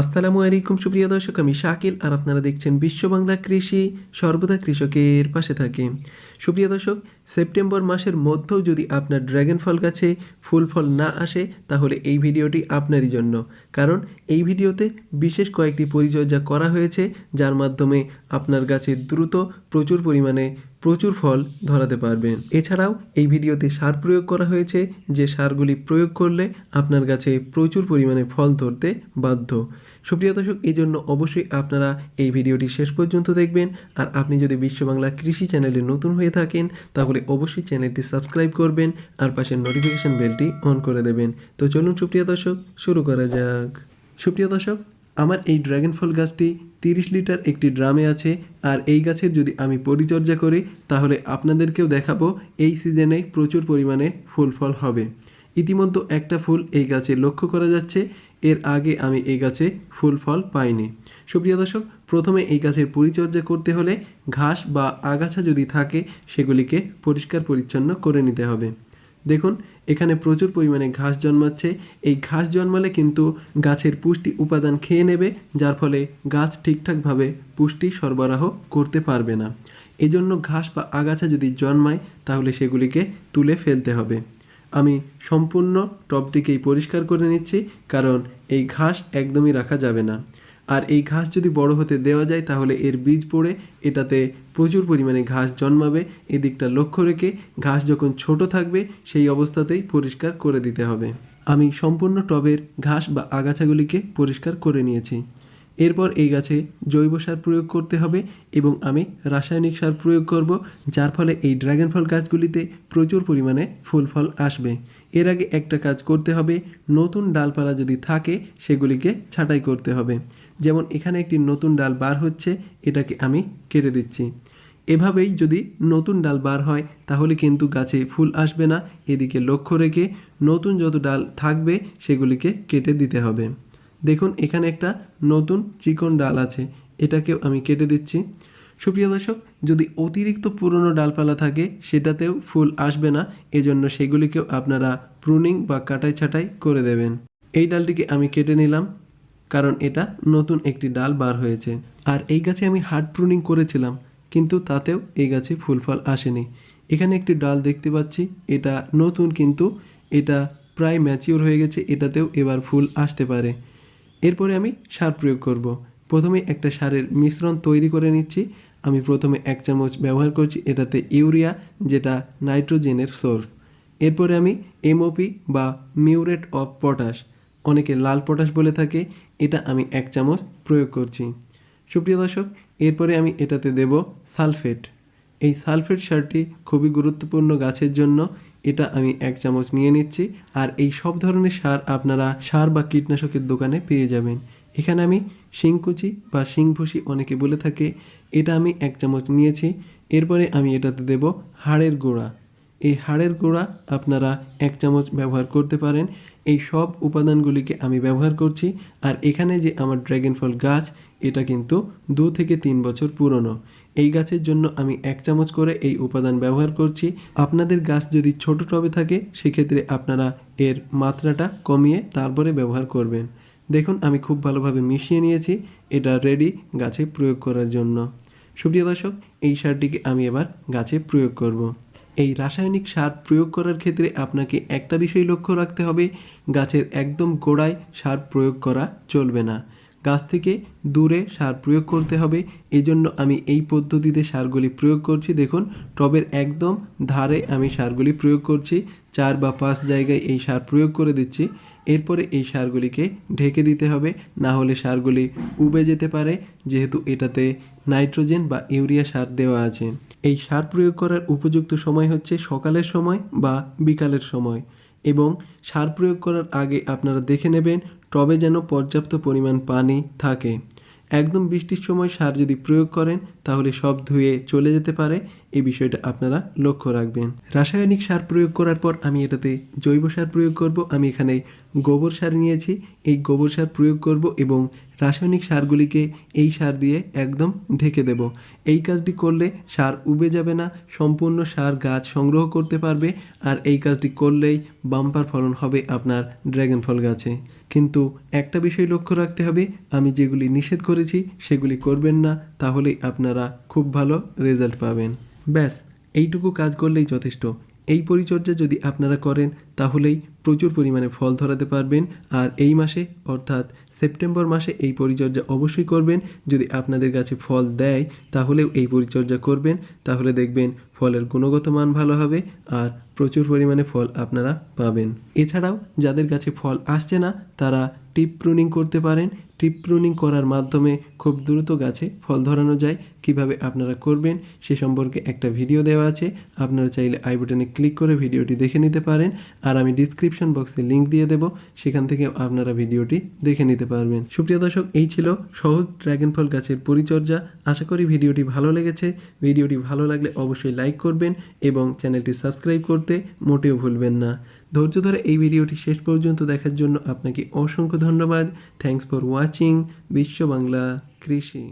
আসসালামু আলাইকুম, সুপ্রিয় দর্শক, আমি শাকিল আর আপনারা দেখছেন বিশ্ব বাংলা কৃষি সর্বদা কৃষকের পাশে থাকে। সুপ্রিয় দর্শক, সেপ্টেম্বর মাসের মধ্যেও যদি আপনার ড্রাগন ফল গাছে ফুল ফল না আসে, তাহলে এই ভিডিওটি আপনারই জন্য। কারণ এই ভিডিওতে বিশেষ কয়েকটি পরিচর্যা করা হয়েছে, যার মাধ্যমে আপনার গাছে দ্রুত প্রচুর পরিমাণে প্রচুর ফল ধরাতে পারবেন। এছাড়াও এই ভিডিওতে সার প্রয়োগ করা হয়েছে, যে সারগুলি প্রয়োগ করলে আপনার গাছে প্রচুর পরিমাণে ফল ধরতে বাধ্য। সুপ্রিয় দর্শক, এই জন্য অবশ্যই আপনারা এই ভিডিওটি শেষ পর্যন্ত দেখবেন। আর আপনি যদি বিশ্ব বাংলা কৃষি চ্যানেলে নতুন হয়ে থাকেন, তাহলে অবশ্যই চ্যানেলটি সাবস্ক্রাইব করবেন আর পাশের নোটিফিকেশন বেলটি অন করে দেবেন। তো চলুন, সুপ্রিয় দর্শক, শুরু করা যাক। সুপ্রিয় দর্শক, আমার এই ড্রাগন ফল গাছটি তিরিশ লিটার একটি ড্রামে আছে। আর এই গাছের যদি আমি পরিচর্যা করি, তাহলে আপনাদেরকেও দেখাবো, এই সিজনে প্রচুর পরিমাণে ফুল ফল হবে। ইতিমধ্যে একটা ফুল এই গাছে লক্ষ্য করা যাচ্ছে। এর আগে আমি এই গাছে ফুল ফল পাইনি। সুপ্রিয় দর্শক, প্রথমে এই গাছের পরিচর্যা করতে হলে ঘাস বা আগাছা যদি থাকে, সেগুলিকে পরিষ্কার পরিচ্ছন্ন করে নিতে হবে। দেখুন, এখানে প্রচুর পরিমাণে ঘাস জন্মাচ্ছে। এই ঘাস জন্মালে কিন্তু গাছের পুষ্টি উপাদান খেয়ে নেবে, যার ফলে গাছ ঠিকঠাকভাবে পুষ্টি সরবরাহ করতে পারবে না। এজন্য ঘাস বা আগাছা যদি জন্মায়, তাহলে সেগুলিকে তুলে ফেলতে হবে। আমি সম্পূর্ণ টবটিকেই পরিষ্কার করে নিচ্ছি, কারণ এই ঘাস একদমই রাখা যাবে না। আর এই ঘাস যদি বড় হতে দেওয়া যায়, তাহলে এর বীজ পড়ে, এটাতে প্রচুর পরিমাণে ঘাস জন্মাবে। এদিকটা লক্ষ্য রেখে ঘাস যখন ছোট থাকবে, সেই অবস্থাতেই পরিষ্কার করে দিতে হবে। আমি সম্পূর্ণ টবের ঘাস বা আগাছাগুলিকে পরিষ্কার করে নিয়েছি। এরপর এই গাছে জৈব সার প্রয়োগ করতে হবে এবং আমি রাসায়নিক সার প্রয়োগ করব, যার ফলে এই ড্রাগন ফল গাছগুলিতে প্রচুর পরিমাণে ফুল ফল আসবে। এর আগে একটা কাজ করতে হবে, নতুন ডালপালা যদি থাকে, সেগুলিকে ছাঁটাই করতে হবে। যেমন এখানে একটি নতুন ডাল বার হচ্ছে, এটাকে আমি কেটে দিচ্ছি। এভাবেই যদি নতুন ডাল বার হয়, তাহলে কিন্তু গাছে ফুল আসবে না। এদিকে লক্ষ্য রেখে নতুন যত ডাল থাকবে, সেগুলিকে কেটে দিতে হবে। দেখুন, এখানে একটা নতুন চিকন ডাল আছে। এটাকেও আমি কেটে দিচ্ছি। সুপ্রিয় দর্শক, যদি অতিরিক্ত পুরনো ডালপালা থাকে, সেটাতেও ফুল আসবে না। এজন্য সেগুলিকেও আপনারা প্রুনিং বা কাটাই ছাটাই করে দেবেন। এই ডালটিকে আমি কেটে নিলাম, কারণ এটা নতুন একটি ডাল বার হয়েছে। আর এই গাছে আমি হার্ড প্রুনিং করেছিলাম, কিন্তু তাতেও এই গাছে ফুল ফল আসেনি। এখানে একটি ডাল দেখতে পাচ্ছি, এটা নতুন কিন্তু এটা প্রায় ম্যাচিওর হয়ে গেছে, এটাতেও এবার ফুল আসতে পারে। এরপরে আমি সার প্রয়োগ করব। প্রথমে একটা সারের মিশ্রণ তৈরি করে নিচ্ছি। আমি প্রথমে এক চামচ ব্যবহার করছি এটাতে ইউরিয়া, যেটা নাইট্রোজেনের সোর্স। এরপরে আমি এমওপি বা মিউরেট অফ পটাশ, অনেকে লাল পটাশ বলে থাকে, এটা আমি এক চামচ প্রয়োগ করছি। সুপ্রিয় দর্শক, এরপরে আমি এটাতে দেব সালফেট। এই সালফেট সারটি খুবই গুরুত্বপূর্ণ গাছের জন্য। এটা আমি এক চামচ নিয়ে নিচ্ছি। আর এই সব ধরনের সার আপনারা সার বা কীটনাশকের দোকানে পেয়ে যাবেন। এখানে আমি শিংকুচি বা শিংভুসি অনেকে বলে থাকে। এটা আমি এক চামচ নিয়েছি। এরপরে আমি এটাতে দেব হাড়ের গোড়া। এই হাড়ের গোড়া আপনারা এক চামচ ব্যবহার করতে পারেন। এই সব উপাদানগুলিকে আমি ব্যবহার করছি। আর এখানে যে আমার ড্র্যাগন ফল গাছ, এটা কিন্তু দু থেকে তিন বছর পুরনো। এই গাছের জন্য আমি এক চামচ করে এই উপাদান ব্যবহার করছি। আপনাদের গাছ যদি ছোট টবে থাকে, সেক্ষেত্রে আপনারা এর মাত্রাটা কমিয়ে তারপরে ব্যবহার করবেন। দেখুন, আমি খুব ভালোভাবে মিশিয়ে নিয়েছি। এটা রেডি গাছে প্রয়োগ করার জন্য। সুপ্রিয় দর্শক, এই সারটিকে আমি এবার গাছে প্রয়োগ করব। এই রাসায়নিক সার প্রয়োগ করার ক্ষেত্রে আপনাকে একটা বিষয় লক্ষ্য রাখতে হবে, গাছের একদম গোড়ায় সার প্রয়োগ করা চলবে না। গাছ থেকে দূরে সার প্রয়োগ করতে হবে। এই জন্য আমি এই পদ্ধতিতে সারগুলি প্রয়োগ করছি। দেখুন, টবের একদম ধারে আমি সারগুলি প্রয়োগ করছি। চার বা পাঁচ জায়গায় এই সার প্রয়োগ করে দিচ্ছি। এরপরে এই সারগুলিকে ঢেকে দিতে হবে। না হলে সারগুলি উবে যেতে পারে। যেহেতু এটাতে নাইট্রোজেন বা ইউরিয়া সার দেওয়া আছে। এই সার প্রয়োগ করার উপযুক্ত সময় হচ্ছে সকালের সময় বা বিকালের সময়। এবং সার প্রয়োগ করার আগে আপনারা দেখে নেবেন টবে যেন পর্যাপ্ত পরিমাণ পানি থাকে। একদম বৃষ্টির সময় সার যদি প্রয়োগ করেন, তাহলে সব ধুয়ে চলে যেতে পারে এই বিষয়টা আপনারা লক্ষ্য রাখবেন। রাসায়নিক সার প্রয়োগ করার পর আমি এটাতে জৈব সার প্রয়োগ করব। আমি এখানে গোবর সার নিয়েছি। এই গোবর সার প্রয়োগ করব এবং রাসায়নিক সারগুলিকে এই সার দিয়ে একদম ঢেকে দেব। এই কাজটি করলে সার উবে যাবে না, সম্পূর্ণ সার গাছ সংগ্রহ করতে পারবে আর এই কাজটি করলেই বাম্পার ফলন হবে আপনার ড্রাগন ফল গাছে। কিন্তু একটা বিষয় লক্ষ্য রাখতে হবে, আমি যেগুলি নিষেধ করেছি সেগুলি করবেন না, তাহলেই আপনারা খুব ভালো রেজাল্ট পাবেন। ব্যাস, এইটুকু কাজ করলেই যথেষ্ট। এই পরিচর্যা যদি আপনারা করেন, তাহলেই প্রচুর পরিমাণে ফল ধরাতে পারবেন। আর এই মাসে, অর্থাৎ সেপ্টেম্বর মাসে এই পরিচর্যা অবশ্যই করবেন। যদি আপনাদের কাছে ফল দেয়, তাহলেও এই পরিচর্যা করবেন। তাহলে দেখবেন ফলের গুণগত মান ভালো হবে আর প্রচুর পরিমাণে ফল আপনারা পাবেন। এছাড়াও যাদের কাছে ফল আসছে না, তারা টিপ প্রুনিং করতে পারেন। টিপ প্রুনিং করার মাধ্যমে খুব দ্রুত গাছে ফল ধরানো যায়। কীভাবে আপনারা করবেন, সে সম্পর্কে একটা ভিডিও দেওয়া আছে। আপনারা চাইলে আই বাটনে ক্লিক করে ভিডিওটি দেখে নিতে পারেন। আর আমি ডিসক্রিপশন বক্সে লিংক দিয়ে দেব। সেখান থেকে আপনারা ভিডিওটি দেখে নিতে পারবেন। সুপ্রিয় দর্শক, এই ছিল সহজ ড্রাগন ফল গাছের পরিচর্যা। আশা করি ভিডিওটি ভালো লেগেছে। ভিডিওটি ভালো লাগলে অবশ্যই লাইক করবেন এবং চ্যানেলটি সাবস্ক্রাইব করতে মোটেও ভুলবেন না। ধৈর্য ধরে এই ভিডিওটি শেষ পর্যন্ত দেখার জন্য আপনাকে অসংখ্য ধন্যবাদ। থ্যাংকস ফর ওয়াচিং বিশ্ব বাংলা কৃষি।